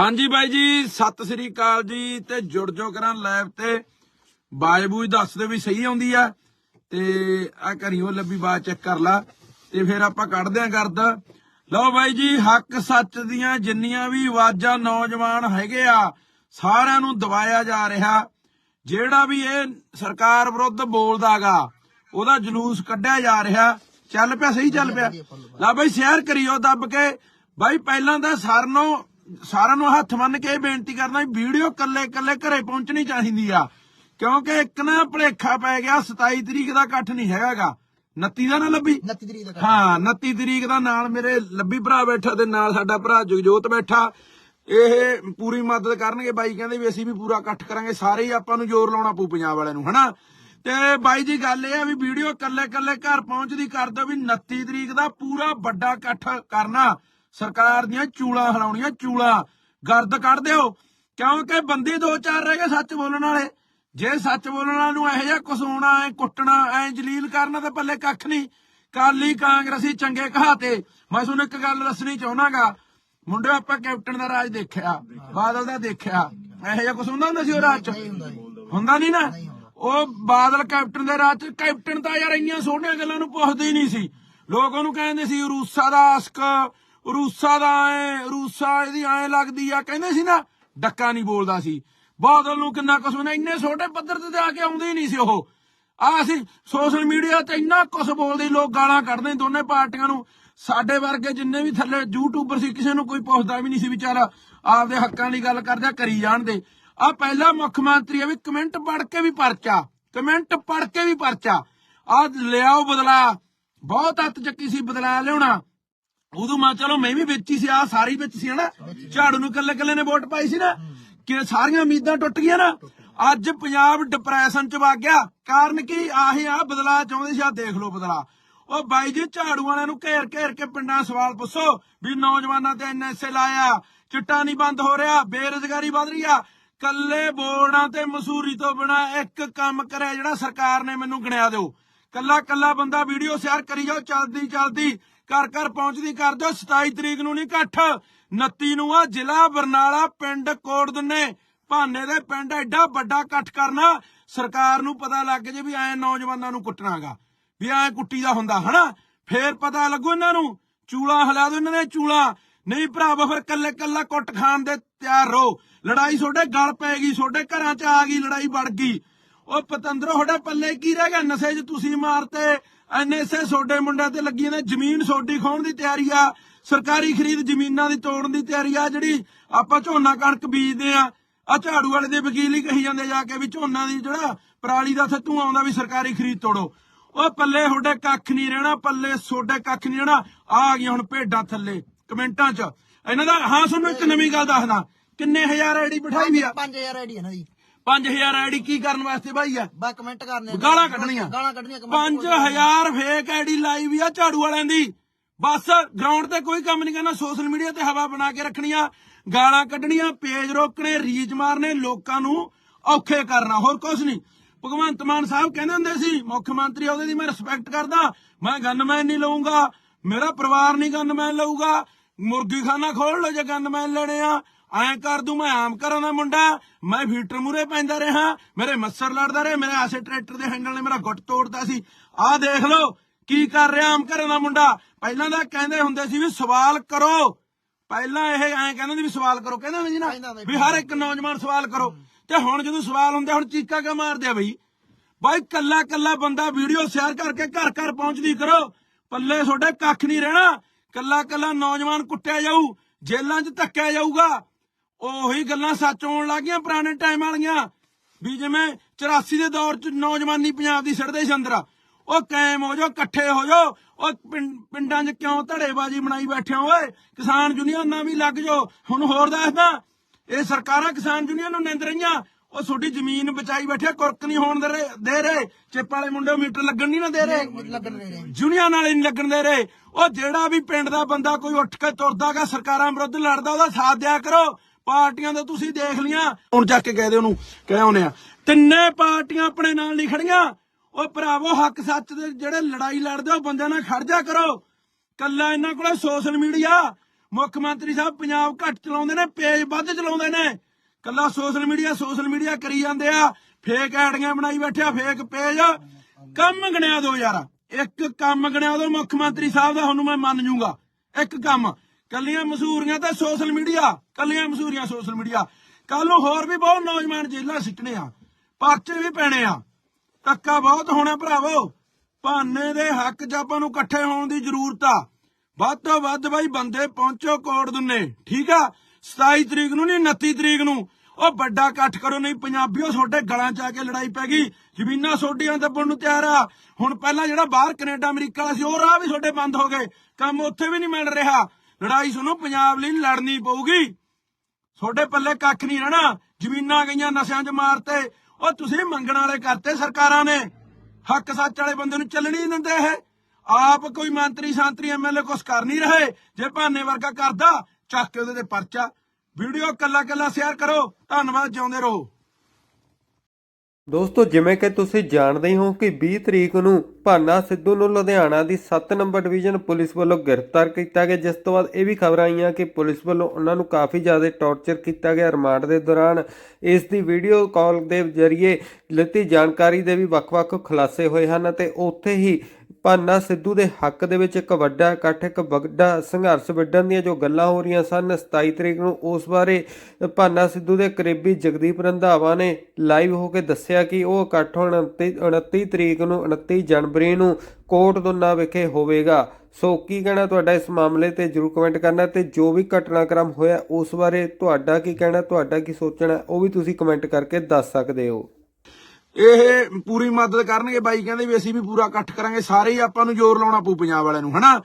ਹਾਂਜੀ ਬਾਈ ਜੀ ਸਤਿ ਸ੍ਰੀ ਅਕਾਲ ਜੀ ਤੇ ਜੁੜ ਜੋ ਕਰਾਂ ਲਾਈਵ ਤੇ। ਬਾਜ ਬੂਜ ਦੱਸ ਦੇ ਵੀ ਸਹੀ ਆਉਂਦੀ ਆ ਤੇ ਆ ਘਰੀਓ ਲੱਭੀ ਬਾਤ ਚੈੱਕ ਕਰ ਲਾ ਤੇ ਫਿਰ ਆਪਾਂ ਕੱਢਦੇ ਆਂ ਕਰਦ ਲਓ ਬਾਈ ਜੀ ਹੱਕ ਸੱਚ ਦੀਆਂ ਜਿੰਨੀਆਂ ਵੀ ਆਵਾਜ਼ਾਂ ਨੌਜਵਾਨ ਹੈਗੇ ਆ ਸਾਰਿਆਂ ਨੂੰ ਦਬਾਇਆ ਜਾ ਰਿਹਾ। ਜਿਹੜਾ ਵੀ ਇਹ ਸਰਕਾਰ ਵਿਰੁੱਧ ਬੋਲਦਾਗਾ ਉਹਦਾ ਜਲੂਸ ਕੱਢਿਆ ਜਾ ਰਿਹਾ। ਚੱਲ ਪਿਆ ਸਹੀ ਚੱਲ ਪਿਆ। ਲਾ ਬਾਈ ਸ਼ੇਅਰ ਕਰਿਓ ਦੱਬ ਕੇ। ਬਾਈ ਪਹਿਲਾਂ ਤਾਂ ਸਾਰਿਆਂ ਨੂੰ ਸਾਰਿਆਂ ਨੂੰ ਹੱਥ ਬੰਨ ਕੇ ਇਹ ਬੇਨਤੀ ਕਰਨਾ ਵੀ ਵੀਡੀਓ ਕੱਲੇ ਕੱਲੇ ਘਰੇ ਪਹੁੰਚਣੀ ਚਾਹੀਦੀ ਆ। ਕਿਉਂਕਿ ਇੱਕ ਨਾ ਭਲੇਖਾ ਪੈ ਗਿਆ 27 ਤਰੀਕ ਦਾ ਇਕੱਠ ਨਹੀਂ ਹੈਗਾਗਾ। 29 ਦਾ ਨਾ ਲੱਭੀ? 29 ਤਰੀਕ ਦਾ ਹਾਂ 29 ਤਰੀਕ ਦਾ ਨਾਲ ਮੇਰੇ ਲੱਭੀ ਭਰਾ ਬੈਠਾ ਤੇ ਨਾਲ ਸਾਡਾ ਭਰਾ ਜਗਜੋਤ ਬੈਠਾ। ਇਹ ਪੂਰੀ ਮਦਦ ਕਰਨਗੇ। ਬਾਈ ਕਹਿੰਦੇ ਵੀ ਅਸੀਂ ਵੀ ਪੂਰਾ ਇਕੱਠ ਕਰਾਂਗੇ। ਸਾਰੇ ਹੀ ਆਪਾਂ ਨੂੰ ਜ਼ੋਰ ਲਾਉਣਾ ਪਊ ਪੰਜਾਬ ਵਾਲਿਆਂ ਨੂੰ ਹਨਾ? ਤੇ ਬਾਈ ਜੀ ਗੱਲ ਇਹ ਆ ਵੀ ਵੀਡੀਓ ਕੱਲੇ ਕੱਲੇ ਘਰ ਪਹੁੰਚਦੀ ਕਰ ਦਿਓ ਵੀ 29 ਤਰੀਕ ਦਾ ਪੂਰਾ ਵੱਡਾ ਇਕੱਠ ਕਰਨਾ। ਸਰਕਾਰ ਦੀਆਂ ਚੂਲਾਂ ਹਲਾਉਣੀਆਂ ਚੂਲਾਂ। ਗਰਦ ਕੱਢ ਦਿਓ। ਕਿਉਂਕਿ ਬੰਦੇ ਦੋ ਚਾਰ ਰਹਿ ਗਏ ਸੱਚ ਬੋਲਣ ਵਾਲੇ। ਜੇ ਸੱਚ ਬੋਲਣ ਵਾਲਿਆਂ ਨੂੰ ਇਹੋ ਜਿਹਾ ਕੁਛ ਹੋਣਾ ਐ ਕੁੱਟਣਾ ਐ ਜਲੀਲ ਕਰਨਾ ਤੇ ਪੱਲੇ ਕੱਖ ਨਹੀਂ। ਕਾਲੀ ਕਾਂਗਰਸੀ ਚੰਗੇ ਕਹਾਤੇ। ਮੈਂ ਤੁਹਾਨੂੰ ਇੱਕ ਗੱਲ ਦੱਸਣੀ ਚਾਹਣਾਗਾ ਮੁੰਡੇ ਆਪਾਂ ਕੈਪਟਨ ਦਾ ਰਾਜ ਦੇਖਿਆ ਬਾਦਲ ਦਾ ਦੇਖਿਆ। ਇਹੋ ਜਿਹਾ ਕੁਛ ਹੁੰਦਾ ਹੁੰਦਾ ਸੀ ਉਹ ਰਾਜ ਚ? ਹੁੰਦਾ ਨਹੀਂ ਨਾ? ਉਹ ਬਾਦਲ ਕੈਪਟਨ ਦੇ ਰਾਜ ਚ ਕੈਪਟਨ ਤਾਂ ਯਾਰ ਇੰਨੀਆਂ ਸੋਹਣੀਆਂ ਗੱਲਾਂ ਨੂੰ ਪੁੱਛਦੇ ਹੀ ਨਹੀਂ ਸੀ। ਲੋਕ ਉਹਨੂੰ ਕਹਿੰਦੇ ਸੀ ਰੂਸਾ ਦਾ ਆਸਕ। ਰੂਸਾ ਦਾ ਐ, ਰੂਸਾ ਇਹਦੀ ਐ ਲੱਗਦੀ ਆ। ਕਹਿੰਦੇ ਸੀ ਨਾ, ਡੱਕਾ ਨਹੀਂ ਬੋਲਦਾ ਸੀ। ਬਾਦਲ ਨੂੰ ਕਿੰਨਾ ਕੁਛ ਨਾ ਇੰਨੇ ਛੋਟੇ ਪੱਧਰ ਤੇ ਆ ਕੇ ਆਉਂਦੇ ਹੀ ਨਹੀਂ ਸੀ ਉਹ। ਆ ਅਸੀਂ ਸੋਸ਼ਲ ਮੀਡੀਆ ਤੇ ਇੰਨਾ ਕੁਛ ਬੋਲਦੇ, ਲੋਕ ਗਾਲਾਂ ਕੱਢਦੇ ਦੋਨੇ ਪਾਰਟੀਆਂ ਨੂੰ। ਸਾਡੇ ਵਰਗੇ ਜਿੰਨੇ ਵੀ ਥੱਲੇ ਯੂਟਿਊਬਰ ਸੀ, ਕਿਸੇ ਨੂੰ ਕੋਈ ਪੁੱਛਦਾ ਵੀ ਨਹੀਂ ਸੀ ਵੀ ਚੱਲ ਆਪਦੇ ਹੱਕਾਂ ਦੀ ਗੱਲ ਕਰਦਿਆ ਕਰੀ ਜਾਣਦੇ। ਆ ਪਹਿਲਾ ਮੁੱਖ ਮੰਤਰੀ ਆ ਵੀ ਕਮੈਂਟ ਪੜ੍ਹ ਕੇ ਵੀ ਪਰਚਾ, ਕਮੈਂਟ ਪੜ੍ਹ ਕੇ ਵੀ ਪਰਚਾ। ਆ ਲਿਆਓ ਬਦਲਾ। ਬਹੁਤ ਹੱਥ ਚੱਕੀ ਸੀ ਬਦਲਾ ਲਿਆਉਣਾ। ਉਦੋਂ ਮੈਂ ਚਲੋ ਮੈਂ ਵੀ ਵਿੱਚ ਹੀ ਸੀ ਆ ਸਾਰੀ ਵਿੱਚ ਸੀ ਹਨਾ। ਝਾੜੂ ਨੂੰ ਕੱਲੇ ਕੱਲੇ ਨੇ ਵੋਟ ਪਾਈ ਸੀ ਨਾ। ਕਿ ਸਾਰੀਆਂ ਉਮੀਦਾਂ ਟੁੱਟ ਗਈਆਂ ਨਾ। ਅੱਜ ਪੰਜਾਬ ਡਿਪਰੈਸ਼ਨ ਚ ਵਗ ਗਿਆ। ਕਾਰਨ ਕੀ? ਆਹੀ ਆ ਬਦਲਾ ਚਾਹੁੰਦੇ ਸੀ ਆ ਦੇਖ ਲਓ ਬਦਲਾ ਉਹ ਬਾਈ ਜੀ, ਝਾੜੂ ਵਾਲਿਆਂ ਨੂੰ ਘੇਰ ਘੇਰ ਕੇ ਪਿੰਡਾਂ ਸਵਾਲ ਪੁੱਛੋ ਵੀ ਨੌਜਵਾਨਾਂ ਤੇ ਐਨਐਸਏ ਲਾਇਆ। ਚਿੱਟਾ ਨਹੀਂ ਬੰਦ ਹੋ ਰਿਹਾ, ਬੇਰੁਜ਼ਗਾਰੀ ਵਧ ਰਹੀ ਆ। ਕੱਲੇ ਬੋਰਡਾਂ ਤੇ ਮਸੂਰੀ ਤੋਂ ਬਿਨਾ ਇੱਕ ਕੰਮ ਕਰਿਆ ਜਿਹੜਾ ਸਰਕਾਰ ਨੇ ਮੈਨੂੰ ਗਿਣਿਆ ਦਿਓ। ਕੱਲਾ ਕੱਲਾ ਬੰਦਾ ਵੀਡੀਓ ਸ਼ੇਅਰ ਕਰੀ ਜਾਓ ਚੱਲਦੀ ਚਲਦੀ ਘਰ ਘਰ ਪਹੁੰਚਦੀ ਕਰ ਦਿਓ 27 ਤਰੀਕ ਨੂੰ ਨਹੀਂ ਇਕੱਠ। 29 ਨੂੰ ਆ ਜ਼ਿਲ੍ਹਾ ਬਰਨਾਲਾ ਪਿੰਡ ਕੋਟਦਨੇ ਭਾਨੇ ਦੇ ਪਿੰਡ ਐਡਾ ਵੱਡਾ ਇਕੱਠ ਕਰਨਾ, ਸਰਕਾਰ ਨੂੰ ਪਤਾ ਲੱਗ ਜੇ ਵੀ ਐ ਨੌਜਵਾਨਾਂ ਨੂੰ ਕੁੱਟਣਾਗਾ। ਵੀ ਐ ਕੁੱਟੀ ਦਾ ਹੁੰਦਾ, ਹਨਾ? ਫੇਰ ਪਤਾ ਲੱਗੂ ਇਹਨਾਂ ਨੂੰ। ਚੂਲਾ ਹਿਲਾ ਦੋ ਇਹਨਾਂ ਨੇ ਚੂਲਾ। ਨਹੀਂ ਭਰਾਵਾ, ਫਿਰ ਕੱਲੇ ਕੱਲਾ ਕੁੱਟ ਖਾਣ ਦੇ ਤਿਆਰ ਰਹੋ। ਲੜਾਈ ਤੁਹਾਡੇ ਗਲ ਪੈ ਗਈ, ਤੁਹਾਡੇ ਘਰਾਂ 'ਚ ਆ ਗਈ, ਲੜਾਈ ਵੜ ਗਈ। ਉਹ ਪਤੰਦਰੋ, ਤੁਹਾਡੇ ਪੱਲੇ ਕੀ ਰਹਿ ਗਿਆ? ਨਸ਼ੇ 'ਚ ਤੁਸੀਂ ਮਾਰਤੇ। ਐਨਐਸਏ ਤੁਹਾਡੇ ਮੁੰਡਿਆਂ ਤੇ ਲੱਗੀ ਨੇ, ਜ਼ਮੀਨ ਸੋਡੀ ਖਾਣ ਦੀ ਤਿਆਰੀ ਆ, ਸਰਕਾਰੀ ਖਰੀਦ ਜ਼ਮੀਨਾਂ ਦੀ ਤੋੜਨ ਦੀ ਤਿਆਰੀ ਆ, ਜਿਹੜੀ ਆਪਾਂ ਝੋਨਾ ਕਣਕ ਬੀਜਦੇ ਆ। ਆ ਝਾੜੂ ਵਾਲੇ ਦੇ ਵਕੀਲ ਹੀ ਕਹੀ ਜਾਂਦੇ ਜਾ ਕੇ ਵੀ ਝੋਨਾ ਦੀ ਜਿਹੜਾ ਪਰਾਲੀ ਦਾ ਥੱਤੂ ਆਉਂਦਾ ਵੀ ਸਰਕਾਰੀ ਖਰੀਦ ਤੋੜੋ। ਉਹ ਪੱਲੇ ਤੁਹਾਡੇ ਕੱਖ ਨਹੀਂ ਰਹਿਣਾ, ਪੱਲੇ ਤੁਹਾਡੇ ਕੱਖ ਨਹੀਂ ਰਹਿਣਾ ਆ ਗਈਆਂ ਹੁਣ ਭੇਡਾਂ ਥੱਲੇ, ਕਮੈਂਟਾਂ 'ਚ। ਇਹਨਾਂ ਦਾ, ਹਾਂ, ਤੁਹਾਨੂੰ ਇੱਕ ਨਵੀਂ ਗੱਲ ਦੱਸਦਾ। ਕਿੰਨੇ ਹਜ਼ਾਰ ਆਈਡੀ ਬਿਠਾਈ ਵੀ ਆ? 5000 ਆਈਡੀ ਹੈ ਨਾ 5000 ਆਈਡੀ ਕੀ ਕਰਨ ਵਾਸਤੇ ਭਾਈ ਆ? ਬਾ ਕਮੈਂਟ ਕਰਨੇ ਗਾਲਾਂ ਕੱਢਣੀਆਂ। ਗਾਲਾਂ ਕੱਢਣੀਆਂ comment 5000 ਫੇਕ ਆਈਡੀ ਲਾਈ ਵੀ ਆ ਝਾੜੂ ਵਾਲਿਆਂ ਦੀ। ਬਸ ਗਰਾਊਂਡ ਤੇ ਕੋਈ ਕੰਮ ਨਹੀਂ ਕਰਨਾ ਸੋਸ਼ਲ ਮੀਡੀਆ ਤੇ ਹਵਾ ਬਣਾ ਕੇ ਰੱਖਣੀਆਂ ਗਾਲਾਂ ਕੱਢਣੀਆਂ ਪੇਜ ਰੋਕਣੇ ਰੀਚ ਮਾਰਨੇ ਲੋਕਾਂ ਨੂੰ ਔਖੇ ਕਰਨਾ ਹੋਰ ਕੁਝ ਨਹੀਂ। ਭਗਵੰਤ ਮਾਨ ਸਾਹਿਬ ਕਹਿੰਦੇ ਹੁੰਦੇ ਸੀ ਮੁੱਖ ਮੰਤਰੀ ਉਹਦੇ ਦੀ ਮੈਂ ਰਿਸਪੈਕਟ ਕਰਦਾ ਮੈਂ ਗਨਮੈਨ ਨਹੀਂ ਲਊਂਗਾ ਮੇਰਾ ਪਰਿਵਾਰ ਨਹੀਂ ਗਨਮੈਨ ਲਊਗਾ ਮੁਰਗੀ ਖਾਨਾ ਖੋਲ ਲਓ ਜੇ ਗਨਮੈਨ ਲੈਣੇ ਆ। ਐਂ ਕਰ ਦੂੰ ਮੈਂ ਆਮ ਘਰਾਂ ਦਾ ਮੁੰਡਾ ਮੈਂ ਫੀਟਰ ਮੂਰੇ ਪੈਂਦਾ ਰਿਹਾ ਮੇਰੇ ਮੱਸਰ ਲੜਦਾ ਰਿਹਾ ਮੇਰੇ ਆਸੇ ਟਰੈਕਟਰ ਦੇ ਹੈਂਡਲ ਨੇ ਮੇਰਾ ਗੁੱਟ ਤੋੜਦਾ ਸੀ। ਆਹ ਦੇਖ ਲਓ ਕੀ ਕਰ ਰਿਹਾ ਆਮ ਘਰਾਂ ਦਾ ਮੁੰਡਾ। ਪਹਿਲਾਂ ਤਾਂ ਕਹਿੰਦੇ ਹੁੰਦੇ ਸੀ ਵੀ ਸਵਾਲ ਕਰੋ। ਪਹਿਲਾਂ ਇਹ ਐਂ ਕਹਿੰਦੇ ਸੀ ਵੀ ਸਵਾਲ ਕਰੋ। ਕਹਿੰਦੇ ਹੁੰਦੇ ਸੀ ਨਾ ਵੀ ਹਰ ਇੱਕ ਨੌਜਵਾਨ ਸਵਾਲ ਕਰੋ। ਤੇ ਹੁਣ ਜਦੋਂ ਸਵਾਲ ਹੁੰਦੇ ਹੁਣ ਚੀਕਾ ਕਿਉਂ ਮਾਰਦੇ ਆ ਬਈ? ਬਾਈ ਕੱਲਾ ਕੱਲਾ ਬੰਦਾ ਵੀਡੀਓ ਸ਼ੇਅਰ ਕਰਕੇ ਘਰ ਘਰ ਪਹੁੰਚਦੀ ਕਰੋ। ਪੱਲੇ ਤੁਹਾਡੇ ਕੱਖ ਨਹੀਂ ਰਹਿਣਾ। ਕੱਲਾ ਕੱਲਾ ਨੌਜਵਾਨ ਕੁੱਟਿਆ ਜਾਊ ਜੇਲ੍ਹਾਂ 'ਚ ਧੱਕਿਆ ਜਾਊਗਾ। ਉਹੀ ਗੱਲਾਂ ਸੱਚ ਹੋਣ ਲੱਗੀਆਂ ਪੁਰਾਣੇ ਟਾਈਮ ਵਾਲੀਆਂ। ਵੀ ਜਿਵੇਂ 84 ਦੇ ਦੌਰ 'ਚ ਨੌਜਵਾਨੀ ਪੰਜਾਬ ਦੀ ਸੜਦੇ ਸੀ ਅੰਦਰ। ਉਹ ਕਾਇਮ ਹੋ ਜਾਓ ਇਕੱਠੇ ਹੋ ਜਾਓ। ਉਹ ਪਿੰਡਾਂ 'ਚ ਕਿਉਂ ਧੜੇਬਾਜ਼ੀ ਬਣਾਈ ਬੈਠੇ ਓਏ? ਕਿਸਾਨ ਯੂਨੀਅਨ ਵੀ ਲੱਗ ਜਾਓ। ਹੁਣ ਹੋਰ ਦੱਸਦਾ ਇਹ ਸਰਕਾਰਾਂ ਕਿਸਾਨ ਯੂਨੀਅਨ ਨੂੰ ਨਿੰਦ ਰਹੀਆਂ। ਉਹ ਤੁਹਾਡੀ ਜ਼ਮੀਨ ਬਚਾਈ ਬੈਠੇ ਕੁਰਕ ਨਹੀਂ ਹੋਣ ਦੇ ਰਹੇ। ਚਿੱਪ ਵਾਲੇ ਮੁੰਡੇ ਮੀਟਰ ਲੱਗਣ ਨਹੀਂ ਨਾ ਦੇ ਰਹੇ। ਲੱਗਣ ਦੇ ਰਹੇ। ਜੁਨੀਅਰ ਨਾਲੇ ਨਹੀਂ ਲੱਗਣ ਦੇ ਰਹੇ। ਉਹ ਜਿਹੜਾ ਵੀ ਪਿੰਡ ਦਾ ਬੰਦਾ ਕੋਈ ਉੱਠ ਕੇ ਤੁਰਦਾਗਾ ਸਰਕਾਰਾਂ ਵਿਰੁੱਧ ਲੜਦਾ ਉਹਦਾ ਸਾਥ ਦਿਆ ਕਰੋ। ਪਾਰਟੀਆਂ ਦਾ ਤੁਸੀਂ ਦੇਖ ਲੀਆਂ। ਹੁਣ ਚੱਕ ਕੇ ਕਹਦੇ ਉਹਨੂੰ, ਕਹਿ ਆਉਨੇ ਆ, ਤਿੰਨੇ ਪਾਰਟੀਆਂ ਆਪਣੇ ਨਾਲ ਨਹੀਂ ਖੜੀਆਂ। ਉਹ ਭਰਾਵੋ, ਹੱਕ ਸੱਚ ਦੇ ਜਿਹੜੇ ਲੜਾਈ ਲੜਦੇ ਉਹ ਬੰਦਿਆਂ ਨਾਲ ਖੜ ਜਾ ਕਰੋ। ਕੱਲਾ ਇਹਨਾਂ ਕੋਲੇ ਸੋਸ਼ਲ ਮੀਡੀਆ ਮੁੱਖ ਮੰਤਰੀ ਸਾਹਿਬ ਪੰਜਾਬ ਘੱਟ ਚਲਾਉਂਦੇ ਨੇ, ਪੇਜ ਵੱਧ ਚਲਾਉਂਦੇ ਨੇ। ਕੱਲਾ ਸੋਸ਼ਲ ਮੀਡੀਆ ਸੋਸ਼ਲ ਮੀਡੀਆ ਕਰੀ ਜਾਂਦੇ ਆ। ਫੇਕ ਐਡੀਆਂ ਬਣਾਈ ਬੈਠਿਆ ਫੇਕ ਪੇਜ ਕੰਮ ਗਣਿਆ ਦੋ ਯਾਰ। ਇੱਕ ਕੰਮ ਗਣਿਆ ਦੋ ਮੁੱਖ ਮੰਤਰੀ ਸਾਹਿਬ ਦਾ ਤੁਹਾਨੂੰ ਮੈਂ ਮੰਨ ਜੂਗਾ। ਇੱਕ ਕੰਮ। ਕੱਲੀਆਂ ਮਸੂਰੀਆਂ ਤੇ ਸੋਸ਼ਲ ਮੀਡੀਆ ਕੱਲੀਆਂ ਮਸੂਰੀਆਂ ਸੋਸ਼ਲ ਮੀਡੀਆ ਕੱਲ ਨੂੰ ਹੋਰ ਵੀ ਬਹੁਤ ਨੌਜਵਾਨ ਜੇਲ੍ਹਾਂ ਸਿੱਟਣੇ ਆ, ਪਰਚੇ ਵੀ ਪੈਣੇ ਆ। ਧੱਕਾ ਬਹੁਤ ਹੋਣਾ ਭਰਾਵੋ। ਭਾਨੇ ਦੇ ਹੱਕ 'ਚ ਆਪਾਂ ਨੂੰ ਇਕੱਠੇ ਹੋਣ ਦੀ ਜ਼ਰੂਰਤ ਆ। ਵੱਧ ਤੋਂ ਵੱਧ ਬਾਈ ਬੰਦੇ ਪਹੁੰਚੋ ਕੋਟ ਦੁੰਨੇ ਠੀਕ ਆ? 27 ਤਰੀਕ ਨੂੰ ਨਹੀਂ 29 ਤਰੀਕ ਨੂੰ। ਉਹ ਵੱਡਾ ਇਕੱਠ ਕਰੋ, ਨਹੀਂ ਪੰਜਾਬੀਓ, ਤੁਹਾਡੇ ਗਲਾਂ 'ਚ ਆ ਕੇ ਲੜਾਈ ਪੈ ਗਈ। ਜ਼ਮੀਨਾਂ ਸੋਡੀਆਂ ਦੱਬਣ ਨੂੰ ਤਿਆਰ ਆ। ਹੁਣ ਪਹਿਲਾਂ ਜਿਹੜਾ ਬਾਹਰ ਕੈਨੇਡਾ, ਅਮਰੀਕਾ ਵਾਲਾ ਸੀ, ਉਹ ਰਾਹ ਵੀ ਤੁਹਾਡੇ ਬੰਦ ਹੋ ਗਏ। ਕੰਮ ਉੱਥੇ ਵੀ ਨਹੀਂ ਮਿਲ ਰਿਹਾ। ਲੜਾਈ ਸੁਣੋ, ਪੰਜਾਬ ਲਈ ਲੜਨੀ ਪਊਗੀ। ਤੁਹਾਡੇ ਪੱਲੇ ਕੱਖ ਨਹੀਂ ਰਹਿਣਾ। ਜ਼ਮੀਨਾਂ ਗਈਆਂ ਨਸ਼ਿਆਂ 'ਚ ਮਾਰਤੇ। ਉਹ ਤੁਸੀਂ ਮੰਗਣ ਵਾਲੇ ਕਰਤੇ ਸਰਕਾਰਾਂ ਨੇ। ਹੱਕ ਸੱਚ ਵਾਲੇ ਬੰਦੇ ਨੂੰ ਚੱਲਣੀ ਨਹੀਂ ਦਿੰਦੇ ਇਹ। ਆਪ ਕੋਈ ਮੰਤਰੀ, ਸੰਤਰੀ ਐਮਐਲਏ ਕੁਛ ਕਰ ਨਹੀਂ ਰਹੇ। ਜੇ ਭਾਨੇ ਵਰਗਾ ਕਰਦਾ, ਚੱਕ ਕੇ ਉਹਦੇ ਤੇ ਪਰਚਾ। ਵੀਡੀਓ ਕੱਲਾ ਕੱਲਾ ਸ਼ੇਅਰ ਕਰੋ। ਧੰਨਵਾਦ, ਜਿਉਂਦੇ ਰਹੋ। ਦੋਸਤੋ, ਜਿਵੇਂ ਕਿ ਤੁਸੀਂ ਜਾਣਦੇ ਹੀ ਹੋ ਕਿ 20 ਤਰੀਕ ਨੂੰ ਭਾਨਾ ਸਿੱਧੂ ਨੂੰ ਲੁਧਿਆਣਾ ਦੀ 7 ਨੰਬਰ ਡਿਵੀਜ਼ਨ ਪੁਲਿਸ ਵੱਲੋਂ ਗ੍ਰਿਫਤਾਰ ਕੀਤਾ ਗਿਆ, ਜਿਸ ਤੋਂ ਬਾਅਦ ਇਹ ਵੀ ਖਬਰਾਂ ਆਈਆਂ ਕਿ ਪੁਲਿਸ ਵੱਲੋਂ ਉਹਨਾਂ ਨੂੰ ਕਾਫੀ ਜ਼ਿਆਦਾ ਟੌਰਚਰ ਕੀਤਾ ਗਿਆ ਰਿਮਾਂਡ ਦੇ ਦੌਰਾਨ। ਇਸ ਦੀ ਵੀਡੀਓ ਕਾਲ ਦੇ ਜ਼ਰੀਏ ਲਿੱਤੀ ਜਾਣਕਾਰੀ ਦੇ ਵੀ ਵੱਖ-ਵੱਖ ਖੁਲਾਸੇ ਹੋਏ ਹਨ ਅਤੇ ਉੱਥੇ ਹੀ ਭਾਨਾ ਸਿੱਧੂ ਦੇ ਹੱਕ ਦੇ ਵਿੱਚ ਇੱਕ ਵੱਡਾ ਇਕੱਠ, ਇੱਕ ਵੱਡਾ ਸੰਘਰਸ਼ ਵਿੱਢਣ ਦੀਆਂ ਜੋ ਗੱਲਾਂ ਹੋ ਰਹੀਆਂ ਸਨ 27 ਤਰੀਕ ਨੂੰ ਉਸ ਬਾਰੇ ਭਾਨਾ ਸਿੱਧੂ ਦੇ ਕਰੀਬੀ ਜਗਦੀਪ ਰੰਧਾਵਾ ਨੇ ਲਾਈਵ ਹੋ ਕੇ ਦੱਸਿਆ ਕਿ ਉਹ ਇਕੱਠ ਹੁਣ 29 29 ਤਰੀਕ ਨੂੰ 29 ਜਨਵਰੀ ਨੂੰ ਕੋਟ ਦੁੰਨਾ ਵਿਖੇ ਹੋਵੇਗਾ। ਸੋ ਕੀ ਕਹਿਣਾ ਤੁਹਾਡਾ ਇਸ ਮਾਮਲੇ ਤੇ ਜਰੂਰ ਕਮੈਂਟ ਕਰਨਾ ਤੇ ਜੋ ਵੀ ਘਟਨਾਕ੍ਰਮ ਹੋਇਆ ਉਸ ਬਾਰੇ ਤੁਹਾਡਾ ਕੀ ਕਹਿਣਾ, ਤੁਹਾਡਾ ਕੀ ਸੋਚਣਾ, ਉਹ ਵੀ ਤੁਸੀਂ ਕਮੈਂਟ ਕਰਕੇ ਦੱਸ ਸਕਦੇ ਹੋ। ਇਹ ਪੂਰੀ ਮਦਦ ਕਰਨਗੇ ਬਾਈ, ਕਹਿੰਦੇ ਵੀ ਅਸੀਂ ਵੀ ਪੂਰਾ ਇਕੱਠ ਕਰਾਂਗੇ, ਸਾਰੇ ਹੀ ਆਪਾਂ ਨੂੰ ਜ਼ੋਰ ਲਾਉਣਾ ਪਊ ਪੰਜਾਬ ਵਾਲਿਆਂ ਨੂੰ, ਹਨਾ?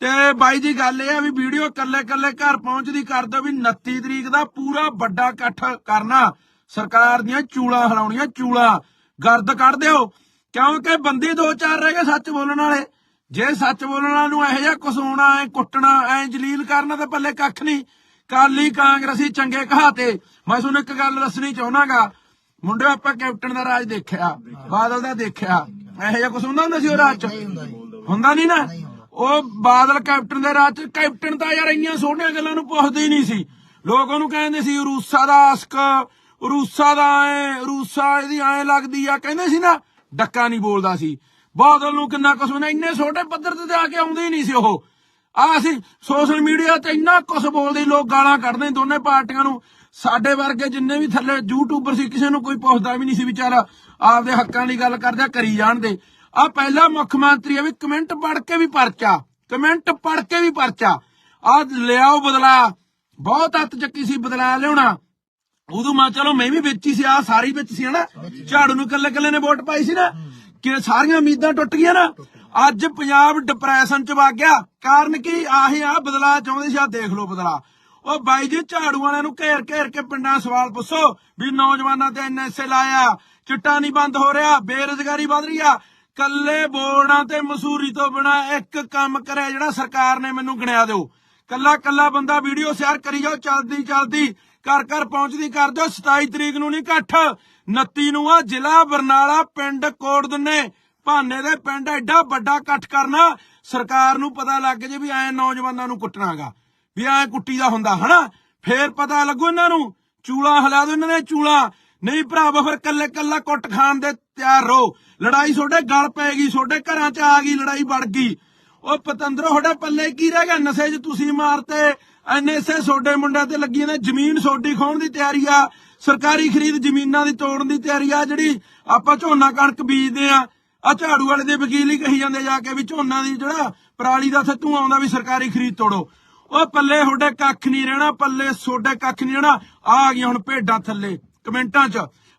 ਤੇ ਬਾਈ ਜੀ ਗੱਲ ਇਹ ਆ ਵੀ ਵੀਡੀਓ ਕੱਲੇ ਕੱਲੇ ਘਰ ਪਹੁੰਚਦੀ ਕਰ ਦਿਓ ਵੀ 29 ਤਰੀਕ ਦਾ ਪੂਰਾ ਵੱਡਾ ਇਕੱਠ ਕਰਨਾ। ਸਰਕਾਰ ਦੀਆਂ ਚੂਲਾਂ ਹਲਾਉਣੀਆਂ, ਚੂਲਾਂ। ਗਰਦ ਕੱਢ ਦਿਓ, ਕਿਉਂਕਿ ਬੰਦੇ ਦੋ ਚਾਰ ਰਹਿ ਗਏ ਸੱਚ ਬੋਲਣ ਵਾਲੇ। ਜੇ ਸੱਚ ਬੋਲਣ ਵਾਲਿਆਂ ਨੂੰ ਇਹੋ ਜਿਹਾ ਕੁਛ ਐ ਕੁੱਟਣਾ, ਐ ਜਲੀਲ ਕਰਨਾ ਤੇ ਪੱਲੇ ਕੱਖ ਨਹੀਂ। ਕਾਲੀ ਕਾਂਗਰਸੀ ਚੰਗੇ ਕਹਾਤੇ ਮੈਂ ਤੁਹਾਨੂੰ ਇੱਕ ਗੱਲ ਦੱਸਣੀ ਚਾਹੁੰਨਾਗਾ ਮੁੰਡੇ ਆਪਾਂ ਕੈਪਟਨ ਦਾ ਰਾਜ ਦੇਖਿਆ ਬਾਦਲ ਦਾ ਦੇਖਿਆ। ਇਹੋ ਜਿਹਾ ਕੁਝ ਹੁੰਦਾ ਹੁੰਦਾ ਸੀ ਉਹ ਰਾਜ ਚ? ਹੁੰਦਾ ਨਹੀਂ ਨਾ ਉਹ ਬਾਦਲ ਕੈਪਟਨ ਦੇ ਰਾਜ ਚ ਕੈਪਟਨ ਤਾਂ ਯਾਰ ਇੰਨੀਆਂ ਸੋਹਣੀਆਂ ਗੱਲਾਂ ਨੂੰ ਪੁੱਛਦੇ ਹੀ ਨਹੀਂ ਸੀ। ਲੋਕ ਉਹਨੂੰ ਕਹਿੰਦੇ ਸੀ ਰੂਸਾ ਦਾ ਆਸਕ ਰੂਸਾ ਦਾ ਐ ਰੂਸਾ ਇਹਦੀ ਐ ਲੱਗਦੀ ਆ। ਕਹਿੰਦੇ ਸੀ ਨਾ ਡੱਕਾ ਨਹੀਂ ਬੋਲਦਾ ਸੀ। ਬਾਦਲ ਨੂੰ ਕਿੰਨਾ ਕੁਛ ਨਾ ਇੰਨੇ ਛੋਟੇ ਪੱਧਰ ਤੇ ਆ ਕੇ ਆਉਂਦੇ ਹੀ ਨਹੀਂ ਸੀ ਉਹ। ਆ ਅਸੀਂ ਸੋਸ਼ਲ ਮੀਡੀਆ ਤੇ ਇੰਨਾ ਕੁਛ ਬੋਲਦੇ ਲੋਕ ਗਾਲਾਂ ਕੱਢਦੇ ਦੋਨੇ ਪਾਰਟੀਆਂ ਨੂੰ। ਸਾਡੇ ਵਰਗੇ ਜਿੰਨੇ ਵੀ ਥੱਲੇ ਯੂਟਿਊਬਰ ਸੀ, ਕਿਸੇ ਨੂੰ ਕੋਈ ਪੁੱਛਦਾ ਵੀ ਨਹੀਂ ਸੀ ਵਿਚਾਰਾ ਆਪਦੇ ਹੱਕਾਂ ਦੀ ਗੱਲ ਕਰਦਿਆ ਕਰੀ ਜਾਣਦੇ ਆ ਪਹਿਲਾ ਮੁੱਖ ਮੰਤਰੀ ਆ ਵੀ ਕਮੈਂਟ ਪੜ੍ਹ ਕੇ ਵੀ ਪਰਚਾ, ਕਮੈਂਟ ਪੜ੍ਹ ਕੇ ਵੀ ਪਰਚਾ। ਆ ਲਿਆਓ, ਬਦਲਾ। ਬਹੁਤ ਹੱਥ ਚੱਕੀ ਸੀ, ਬਦਲਾ ਲਿਆਉਣਾ। ਉਦੋਂ ਮੈਂ ਚਲੋ ਮੈਂ ਵੀ ਵਿੱਚ ਹੀ ਸੀ ਆ ਸਾਰੀ ਵਿੱਚ ਸੀ, ਹਨਾ? ਝਾੜੂ ਨੂੰ ਕੱਲੇ ਕੱਲੇ ਨੇ ਵੋਟ ਪਾਈ ਸੀ ਨਾ। ਕਿ ਸਾਰੀਆਂ ਉਮੀਦਾਂ ਟੁੱਟ ਗਈਆਂ ਨਾ। ਅੱਜ ਪੰਜਾਬ ਡਿਪਰੈਸ਼ਨ ਚ ਵਗ ਗਿਆ। ਕਾਰਨ ਕੀ? ਆਹੀ ਆ ਬਦਲਾ ਚਾਹੁੰਦੇ ਸੀ ਆ ਦੇਖ ਲਓ ਬਦਲਾ। ਉਹ ਬਾਈ ਜੀ, ਝਾੜੂ ਵਾਲਿਆਂ ਨੂੰ ਘੇਰ ਘੇਰ ਕੇ ਪਿੰਡਾਂ ਸਵਾਲ ਪੁੱਛੋ ਵੀ ਨੌਜਵਾਨਾਂ ਤੇ ਐਨਐਸਏ ਲਾਇਆ, ਚਿੱਟਾ ਨਹੀਂ ਬੰਦ ਹੋ ਰਿਹਾ, ਬੇਰੁਜ਼ਗਾਰੀ ਵਧ ਰਹੀ ਆ। ਕੱਲੇ ਬੋਰਡਾਂ ਤੇ ਮਸੂਰੀ ਤੋਂ ਬਿਨਾ ਇੱਕ ਕੰਮ ਕਰਿਆ ਜਿਹੜਾ ਸਰਕਾਰ ਨੇ ਮੈਨੂੰ ਗਿਣਿਆ ਦਿਓ। ਕੱਲਾ ਕੱਲਾ ਬੰਦਾ ਵੀਡੀਓ ਸ਼ੇਅਰ ਕਰੀ ਜਾਓ, ਚਲਦੀ ਚਲਦੀ, ਘਰ ਘਰ ਪਹੁੰਚਦੀ ਕਰ ਦਿਓ। 27 ਤਰੀਕ ਨੂੰ ਨਹੀਂ ਇਕੱਠ 29 ਨੂੰ ਆ ਜ਼ਿਲ੍ਹਾ ਬਰਨਾਲਾ, ਪਿੰਡ ਕੋਟ ਦੁੰਨੇ ਭਾਨੇ ਦੇ ਪਿੰਡ ਐਡਾ ਵੱਡਾ ਇਕੱਠ ਕਰਨਾ, ਸਰਕਾਰ ਨੂੰ ਪਤਾ ਲੱਗ ਜੇ ਵੀ ਐ ਨੌਜਵਾਨਾਂ ਨੂੰ ਕੁੱਟਣਾਗਾ। ਵੀ ਐ ਕੁੱਟੀ ਦਾ ਹੁੰਦਾ, ਹਨਾ? ਫੇਰ ਪਤਾ ਲੱਗੂ ਇਹਨਾਂ ਨੂੰ, ਚੂਲਾ ਹਿਲਾ ਦੋ ਇਹਨਾਂ ਨੇ ਚੂਲਾ। ਨਹੀਂ ਭਰਾਵਾ, ਫਿਰ ਕੱਲੇ ਕੱਲਾ ਕੁੱਟ ਖਾਣ ਦੇ ਤਿਆਰ ਰਹੋ। ਲੜਾਈ ਤੁਹਾਡੇ ਗਲ ਪੈ ਗਈ, ਤੁਹਾਡੇ ਘਰਾਂ 'ਚ ਆ ਗਈ, ਲੜਾਈ ਵੜ ਗਈ। ਉਹ ਪਤੰਦਰੋ, ਤੁਹਾਡੇ ਪੱਲੇ ਕੀ ਰਹਿ ਗਿਆ? ਨਸ਼ੇ 'ਚ ਤੁਸੀਂ ਮਾਰਤੇ। ਐਨਐਸਏ ਤੁਹਾਡੇ ਮੁੰਡਿਆਂ ਤੇ ਲੱਗੀ ਨੇ ਜ਼ਮੀਨ ਸੋਡੀ ਖਾਣ ਦੀ ਤਿਆਰੀ ਆ। ਸਰਕਾਰੀ ਖਰੀਦ ਜ਼ਮੀਨਾਂ ਦੀ ਤੋੜਨ ਦੀ ਤਿਆਰੀ ਆ, ਜਿਹੜੀ ਆਪਾਂ ਝੋਨਾ ਕਣਕ ਬੀਜਦੇ ਆ। ਆ ਝਾੜੂ ਵਾਲੇ ਦੇ ਵਕੀਲ ਹੀ ਕਹੀ ਜਾਂਦੇ ਜਾ ਕੇ ਵੀ ਝੋਨਾ ਦੀ ਜਿਹੜਾ ਪਰਾਲੀ ਦਾ ਥੱਤੂ ਆਉਂਦਾ ਵੀ ਸਰਕਾਰੀ ਖਰੀਦ ਤੋੜੋ। ਉਹ ਪੱਲੇ ਤੁਹਾਡੇ ਕੱਖ ਨਹੀਂ ਰਹਿਣਾ ਪੱਲੇ ਤੁਹਾਡੇ ਕੱਖ ਨਹੀਂ ਰਹਿਣਾ। ਆ ਗਈਆਂ ਹੁਣ ਭੇਡਾਂ ਥੱਲੇ ਕਮੈਂਟਾਂ 'ਚ।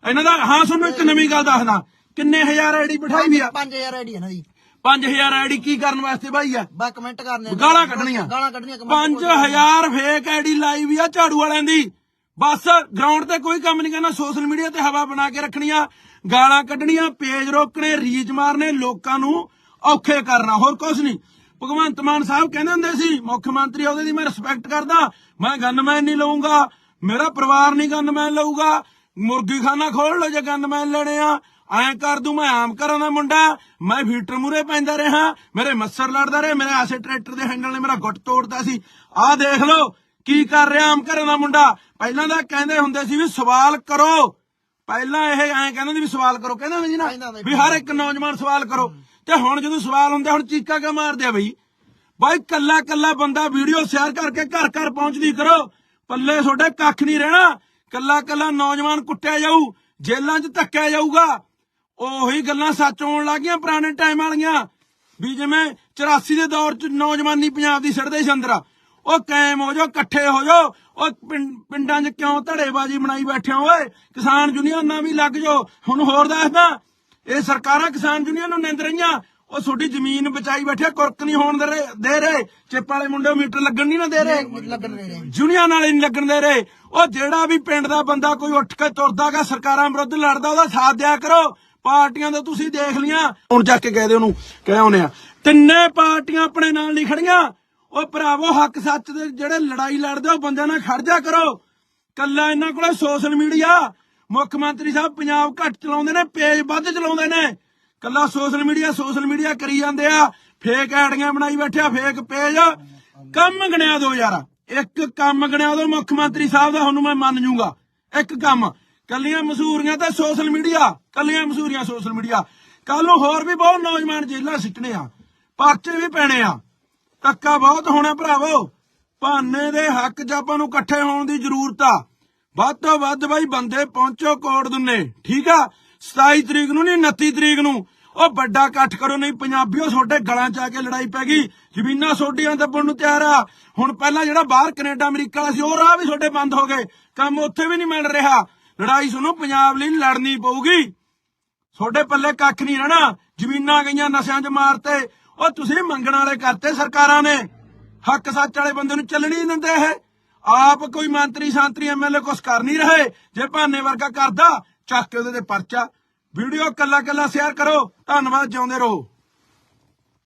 ਇਹਨਾਂ ਦਾ ਹਾਂ ਤੁਹਾਨੂੰ ਇੱਕ ਨਵੀਂ ਗੱਲ ਦੱਸਦਾ। ਕਿੰਨੇ ਹਜ਼ਾਰ ਆਈਡੀ ਬਿਠਾਈ ਵੀ ਆ? 5000 ਆਈਡੀ ਹੈ ਨਾ ਜੀ। 5000 ਆਈਡੀ ਕੀ ਕਰਨ ਵਾਸਤੇ ਭਾਈ ਆ? ਬਾ ਕਮੈਂਟ ਕਰਨੇ। ਗਾਲਾਂ ਕੱਢਣੀਆਂ। ਗਾਲਾਂ ਕੱਢਣੀਆਂ comment 5000 ਫੇਕ ਆਈਡੀ ਲਾਈ ਵੀ ਆ ਝਾੜੂ ਵਾਲਿਆਂ ਦੀ। ਬਸ ਗਰਾਊਂਡ ਤੇ ਕੋਈ ਕੰਮ ਨਹੀਂ ਕਰਨਾ ਸੋਸ਼ਲ ਮੀਡੀਆ ਤੇ ਹਵਾ ਬਣਾ ਕੇ ਰੱਖਣੀਆਂ। ਗਾਲਾਂ ਕੱਢਣੀਆਂ ਪੇਜ ਰੋਕਣੇ ਰੀਚ ਮਾਰਨੇ ਲੋਕਾਂ ਨੂੰ ਔਖੇ ਕਰਨਾ। ਹੋਰ ਕੁਝ ਨਹੀਂ। ਭਗਵੰਤ ਮਾਨ ਸਾਹਿਬ ਕਹਿੰਦੇ ਹੁੰਦੇ ਸੀ ਮੁੱਖ ਮੰਤਰੀ ਉਹਦੇ ਦੀ ਮੈਂ ਰਿਸਪੈਕਟ ਕਰਦਾ। ਮੈਂ ਗਨਮੈਨ ਨਹੀਂ ਲਊਂਗਾ ਮੇਰਾ ਪਰਿਵਾਰ ਨਹੀਂ ਗਨਮੈਨ ਲਊਗਾ। ਮੁਰਗੀ ਖਾਨਾ ਖੋਲ ਲਓ ਜੇ ਗਨਮੈਨ ਲੈਣੇ ਆ। ਐਂ ਕਰ ਦੂੰ ਮੈਂ ਆਮ ਘਰਾਂ ਦਾ ਮੁੰਡਾ ਮੈਂ ਫੀਟਰ ਮੂਰੇ ਪੈਂਦਾ ਰਿਹਾ। ਮੇਰੇ ਮੱਸਰ ਲੜਦਾ ਰਿਹਾ ਮੇਰੇ ਆਸੇ ਟਰੈਕਟਰ ਦੇ ਹੈਂਡਲ ਨੇ ਮੇਰਾ ਗੁੱਟ ਤੋੜਦਾ ਸੀ। ਆਹ ਦੇਖ ਲਓ ਕੀ ਕਰ ਰਿਹਾ ਆਮ ਘਰਾਂ ਦਾ ਮੁੰਡਾ। ਪਹਿਲਾਂ ਤਾਂ ਕਹਿੰਦੇ ਹੁੰਦੇ ਸੀ ਵੀ ਸਵਾਲ ਕਰੋ। ਪਹਿਲਾਂ ਇਹ ਐਂ ਕਹਿੰਦੇ ਸੀ ਵੀ ਸਵਾਲ ਕਰੋ। ਕਹਿੰਦੇ ਹੁੰਦੇ ਸੀ ਨਾ ਵੀ ਹਰ ਇੱਕ ਨੌਜਵਾਨ ਸਵਾਲ ਕਰੋ। ਤੇ ਹੁਣ ਜਦੋਂ ਸਵਾਲ ਹੁੰਦਾ ਹੁਣ ਚੀਕਾ ਕਿਉਂ ਮਾਰਦੇ ਆ ਬਈ? ਬਾਈ, ਕੱਲਾ ਕੱਲਾ ਬੰਦਾ ਵੀਡੀਓ ਸ਼ੇਅਰ ਕਰਕੇ ਘਰ ਘਰ ਪਹੁੰਚਦੀ ਕਰੋ। ਪੱਲੇ ਤੁਹਾਡੇ ਕੱਖ ਨਹੀਂ ਰਹਿਣਾ। ਕੱਲਾ ਕੱਲਾ ਨੌਜਵਾਨ ਕੁੱਟਿਆ ਜਾਊ, ਜੇਲ੍ਹਾਂ 'ਚ ਧੱਕਿਆ ਜਾਊਗਾ। ਉਹੀ ਗੱਲਾਂ ਸੱਚ ਹੋਣ ਲੱਗੀਆਂ ਪੁਰਾਣੇ ਟਾਈਮ ਵਾਲੀਆਂ। ਵੀ ਜਿਵੇਂ 84 ਦੇ ਦੌਰ 'ਚ ਨੌਜਵਾਨੀ ਪੰਜਾਬ ਦੀ ਸੜਦੇ ਸੀ ਅੰਦਰ। ਉਹ ਕਾਇਮ ਹੋ ਜਾਓ, ਇਕੱਠੇ ਹੋ ਜਾਓ। ਉਹ ਪਿੰਡਾਂ 'ਚ ਕਿਉਂ ਧੜੇਬਾਜ਼ੀ ਬਣਾਈ ਬੈਠੇ ਹੋ ਓਏ? ਕਿਸਾਨ ਯੂਨੀਅਨਾਂ ਵੀ ਲੱਗ ਜਾਓ। ਹੁਣ ਹੋਰ ਦੱਸਦਾ ਇਹ ਸਰਕਾਰਾਂ ਕਿਸਾਨ ਯੂਨੀਅਨ ਨੂੰ ਨਿੰਦ ਰਹੀਆਂ। ਉਹ ਤੁਹਾਡੀ ਜ਼ਮੀਨ ਬਚਾਈ ਬੈਠੇ ਕੁਰਕ ਨਹੀਂ ਹੋਣ ਦੇ ਰਹੇ ਦੇ ਰਹੇ। ਚਿੱਪ ਵਾਲੇ ਮੁੰਡੇ ਮੀਟਰ ਲੱਗਣ ਨਹੀਂ ਨਾ ਦੇ ਰਹੇ। ਯੂਨੀਅਨ ਵਾਲੇ ਨਹੀਂ ਲੱਗਣ ਦੇ ਰਹੇ। ਉਹ ਜਿਹੜਾ ਵੀ ਪਿੰਡ ਦਾ ਬੰਦਾ ਕੋਈ ਉੱਠ ਕੇ ਤੁਰਦਾਗਾ ਸਰਕਾਰਾਂ ਵਿਰੁੱਧ ਲੜਦਾ ਉਹਦਾ ਸਾਥ ਦਿਆ ਕਰੋ। ਪਾਰਟੀਆਂ ਦਾ ਤੁਸੀਂ ਦੇਖ ਲੀਆਂ ਹੁਣ ਜਾ ਕੇ ਕਹਦੇ ਉਹਨੂੰ ਕਹਿ ਆਉਨੇ ਆ ਤਿੰਨੇ ਪਾਰਟੀਆਂ ਆਪਣੇ ਨਾਲ ਨਹੀਂ ਖੜੀਆਂ। ਉਹ ਭਰਾਵੋ ਹੱਕ ਸੱਚ ਦੇ ਜਿਹੜੇ ਲੜਾਈ ਲੜਦੇ ਉਹ ਬੰਦਿਆਂ ਨਾਲ ਖੜ ਜਾ ਕਰੋ। ਕੱਲਾ ਇਹਨਾਂ ਕੋਲੇ ਸੋਸ਼ਲ ਮੀਡੀਆ। ਮੁੱਖ ਮੰਤਰੀ ਸਾਹਿਬ ਪੰਜਾਬ ਘੱਟ ਚਲਾਉਂਦੇ ਨੇ, ਪੇਜ ਵੱਧ ਚਲਾਉਂਦੇ ਨੇ। ਕੱਲਾ ਸੋਸ਼ਲ ਮੀਡੀਆ ਸੋਸ਼ਲ ਮੀਡੀਆ ਕਰੀ ਜਾਂਦੇ ਆ। ਫੇਕ ਐਡੀਆਂ ਬਣਾਈ ਬੈਠਿਆ ਫੇਕ ਪੇਜ ਕੰਮ ਗਣਿਆ ਦੋ ਯਾਰ। ਇੱਕ ਕੰਮ ਗਣਿਆ ਦੋ ਮੁੱਖ ਮੰਤਰੀ ਸਾਹਿਬ ਦਾ ਹੁਣ ਮੈਂ ਮੰਨ ਜੂਗਾ। ਇੱਕ ਕੰਮ, ਕੱਲੀਆਂ ਮਸ਼ਹੂਰੀਆਂ ਤੇ ਸੋਸ਼ਲ ਮੀਡੀਆ ਕੱਲੀਆਂ ਮਸ਼ਹੂਰੀਆਂ ਸੋਸ਼ਲ ਮੀਡੀਆ ਕੱਲ ਨੂੰ ਹੋਰ ਵੀ ਬਹੁਤ ਨੌਜਵਾਨ ਜੇਲ੍ਹਾਂ ਸਿੱਟਣੇ ਆ। ਪਰਚੇ ਵੀ ਪੈਣੇ ਆ। ਧੱਕਾ ਬਹੁਤ ਹੋਣਾ ਭਰਾਵੋ। ਭਾਨੇ ਦੇ ਹੱਕ 'ਚ ਆਪਾਂ ਨੂੰ ਇਕੱਠੇ ਹੋਣ ਦੀ ਜ਼ਰੂਰਤ ਆ। ਵੱਧ ਤੋਂ ਵੱਧ ਬਾਈ ਬੰਦੇ ਪਹੁੰਚੋ ਕੋਟ ਦੁੰਨੇ ਠੀਕ ਆ? 27 ਤਰੀਕ ਨੂੰ ਨਹੀਂ 29 ਤਰੀਕ ਨੂੰ। ਉਹ ਵੱਡਾ ਇਕੱਠ ਕਰੋ, ਨਹੀਂ ਪੰਜਾਬੀਓ, ਤੁਹਾਡੇ ਗਲਾਂ 'ਚ ਆ ਕੇ ਲੜਾਈ ਪੈ ਗਈ। ਜ਼ਮੀਨਾਂ ਸੋਡੀਆਂ ਦੱਬਣ ਨੂੰ ਤਿਆਰ ਆ। ਹੁਣ ਪਹਿਲਾਂ ਜਿਹੜਾ ਬਾਹਰ ਕੈਨੇਡਾ, ਅਮਰੀਕਾ ਵਾਲਾ ਸੀ, ਉਹ ਰਾਹ ਵੀ ਤੁਹਾਡੇ ਬੰਦ ਹੋ ਗਏ। ਕੰਮ ਉੱਥੇ ਵੀ ਨਹੀਂ ਮਿਲ ਰਿਹਾ। ਲੜਾਈ ਤੁਹਾਨੂੰ ਪੰਜਾਬ ਲਈ ਲੜਨੀ ਪਊਗੀ। ਤੁਹਾਡੇ ਪੱਲੇ ਕੱਖ ਨਹੀਂ ਰਹਿਣਾ। ਜ਼ਮੀਨਾਂ ਗਈਆਂ, ਨਸ਼ਿਆਂ 'ਚ ਮਾਰਤੇ। ਉਹ ਤੁਸੀਂ ਮੰਗਣ ਵਾਲੇ ਕਰਤੇ ਸਰਕਾਰਾਂ ਨੇ। ਹੱਕ ਸੱਚ ਵਾਲੇ ਬੰਦੇ ਨੂੰ ਚੱਲਣੀ ਨਹੀਂ ਦਿੰਦੇ ਇਹ। ਆਪ ਕੋਈ ਮੰਤਰੀ ਸੰਤਰੀ ਐਮਐਲਏ ਕੁਛ ਕਰ ਨਹੀਂ ਰਹੇ, ਜੇ ਭਾਨੇ ਵਰਗਾ ਕਰਦਾ, ਚੱਕ ਕੇ ਉਹਦੇ ਤੇ ਪਰਚਾ। ਵੀਡੀਓ ਕੱਲਾ ਕੱਲਾ ਸ਼ੇਅਰ ਕਰੋ, ਧੰਨਵਾਦ, ਜਿਉਂਦੇ ਰਹੋ।